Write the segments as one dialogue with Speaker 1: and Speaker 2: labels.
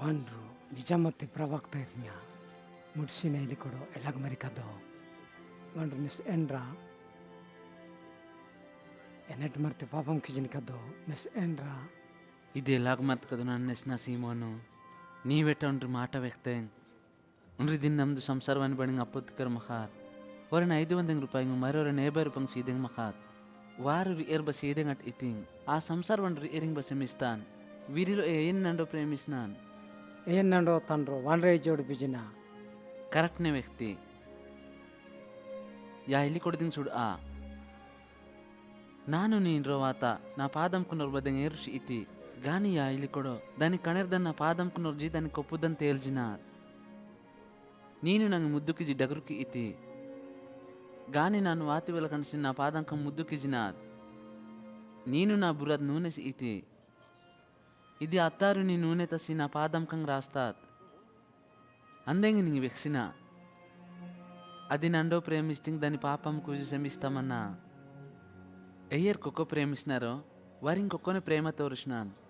Speaker 1: ಬಂದರು ನಿಜಾಮತಿ ಪ್ರವಕ್ತ ಇದ್ನ್ಯ ಮುಡ್ಸಿನ ಇಲ್ಲಿ ಕೊಡು ಎಲ್ಲಾಗ ಮರಿಕದ್ದು ಬಂದ್ರು ನಿಸ್ ಎಂಡ್ರ ಎನ್ನಟ್ಟು ಮರ್ತಿ ಪಾಪಂ ಕಿಜಿನ ಕದ್ದು ನಿಸ್ ಎಂಡ್ರ
Speaker 2: ఇది ఎలాగ మతకదు నన్ను నెసిన సీమోను నీ వెట్ట ఉండ్రి మాట వ్యక్తే ఉండ్రి ದಿನ ನಮ್ದು ಸಂಸಾರವನ್ನು ಬಣಿಂಗ್ ಅಪ್ಪತ್ತಿಕರ್ ಮಖಾರ್ ಹೊರನ ಐದು ಒಂದಂಗ್ ರೂಪಾಯಿ ಮರೋರ ನೇಬರ್ ಪಂಗ್ ಸೀದೆಂಗ್ ಮಖಾತ್ వారు రియర్ బస్ ఏదెంగ్ అట్ ఇతింగ్ ఆ సంసార్ వన్ రియరింగ్ బస్ ఎమిస్తాన్ వీరిలో ఏం నండో ప్రేమిస్తున్నాన్
Speaker 1: ಏನ್ನಂಡೋ ತಂಡ್ರು ವಾಂಡ್ರೆ ಜೋಡಿ ಬಿಜಿನ
Speaker 2: కరెక్ట్నే వ్యక్తి యా ఇల్లి కొడుదింగ్ చూడు ఆ ನಾನು ನೀನ್ ರೋವಾತ ನಾ ಪಾದಂಕುನೋರ್ ಬದಂಗ ಏರುಷಿ ಇತಿ ಗಾನಿ ಯಾ ಇಲ್ಲಿ ಕೊಡೋ దాని కణర్దన్న పాదంకునోర్ జీ దాని కొప్పుదని తేల్జినార్ ನೀನು ನಂಗೆ ಮುದ್ದುಕಿಜಿ ಡಗರುಕಿ ಇತಿ గాని ನಾನು వాతి వెల కనిసి నా పాదంకం ముద్దుకిజినాద్ నేను నా బురద్ నూనెసి ఇతి ఇది అత్తారు నీ నూనె తసి నా పాదంకం రాస్తాత్ అందేంగి నీ వెక్సిన. అది నండో ప్రేమిస్తింగ్ దాని పాపం కూజి శమిస్తామన్నా. ఎయ్యర్ కుక్క ప్రేమిస్తున్నారో వారి ఇంకొక్కని ప్రేమ తోరుసినాను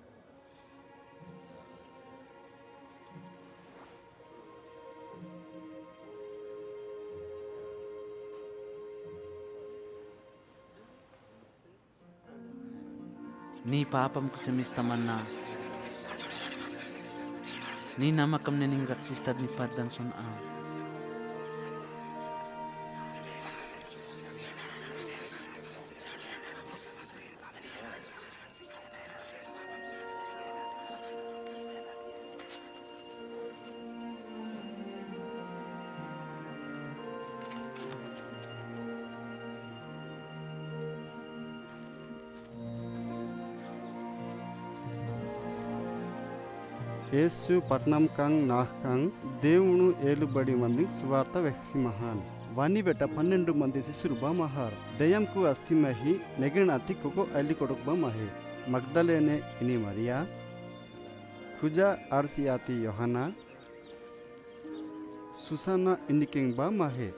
Speaker 2: నీ పాపంకు శమిస్తామన్నా నీ నమ్మకం నేను రక్షిస్తుంది నీ పద్దం సొన్న
Speaker 3: యేసు పట్నం కంగ్ నాహ్ కంగ్ దేవును ఏలుబడి మంది సువార్త వెక్సి మహాన్ వాని వెట పన్నెండు మంది శిశురు బా మహార్ దయంకు అస్థి మహి నెగిన అతి కొకో అల్లి కొడుకు బా మహి మగ్దలేనే ఇని మరియా ఖుజా ఆర్సియాతి యోహనా సుసన్న ఇన్నికింగ్ బా మహే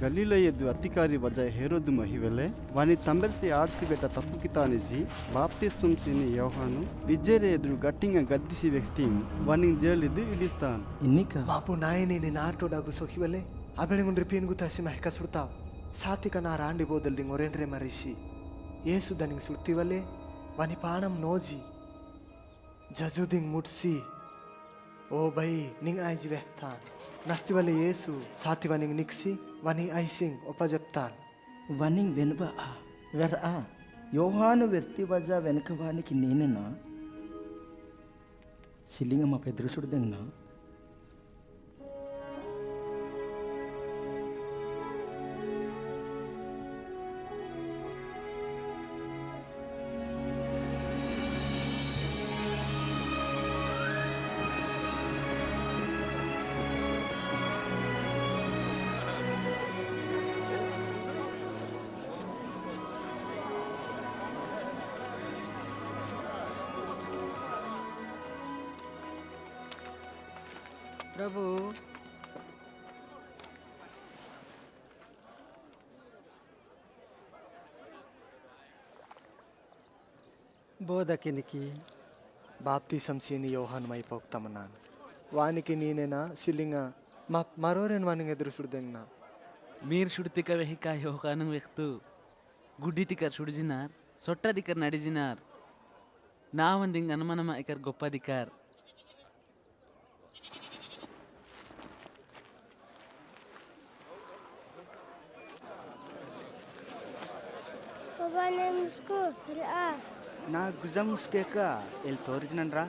Speaker 3: ಗಲೀಲೆಯದ್ದು ಅಧಿಕಾರಿ ವಜಾಯ ಹೇರೋದು ಮಹಿವೆಲೆ ವಾನಿ ತಂಬೆರ್ಸಿ ಆಡ್ಸಿ ಬೆಟ್ಟ ತಪ್ಪು ಕಿತಾನಿಸಿ ಬಾಪ್ತಿಸ್ಮಂ ಸಿನಿ ಯೋಹಾನು ವಿಜೇರೆ ಎದುರು ಗಟ್ಟಿಂಗ ಗದ್ದಿಸಿ ವ್ಯಕ್ತಿ ವಾನಿ ಜೇಲಿದ್ದು ಇಳಿಸ್ತಾನ್
Speaker 4: ಇನ್ನಿಕ
Speaker 5: ಮಾಪು ನಾಯನಿ ನಿನ್ನ ಆಟೋಡಾಗು ಸೊಹಿವಲೆ ಅಬೆಳೆಗುಂಡ್ರಿ ಪೀನ್ಗು ತಸಿ ಮಹಕ ಸುಡ್ತಾವ್ ಸಾತಿಕ ನಾ Randy ಬೋದಲ್ದಿ ಒರೆಂಡ್ರೆ ಮರಿಸಿ Yesu ದನಿಂಗ್ ಸುಡ್ತಿವಲೆ Wani ಪಾಣಂ ನೋಜಿ ಜಜುದಿಂಗ್ ಮುಟ್ಸಿ O by ನಿಂಗ್ ಆಯ್ಜಿ ವೆಹ್ತಾನ್ ನಸ್ತಿವಲೆ ಏಸು ಸಾತಿವನಿಂಗ್ ನಿಕ್ಸಿ වනි අයිසිං උපජප්තාන්.
Speaker 4: වනින් වෙනබ ආ. වැර ආ. యోహాను వ్యక్తి వజా వెనుక వానికి నేనెనా సిల్లింగమ్మ పెదృశుడు దంగనా
Speaker 1: ప్రభు. బోధకినికి
Speaker 5: బాప్తీసం సీని యోహాన్ మై పోక్తమన్నాను వానికి నేనేనా సిల్లింగ మా మరోరేను వానికి ఎదురు సుడ్దెంగ్నా
Speaker 2: మీరు శుడితిక వెహిక యోగానం వ్యక్తు గుడ్డితికర్ సుడిజినార్ సొట్టదికర్ నడిజినార్ నా వందింగ్ అనుమనమ ఇకర్ గొప్పదికార్
Speaker 6: Babane msku raa.
Speaker 7: Na guza msku eka el torijnan raa.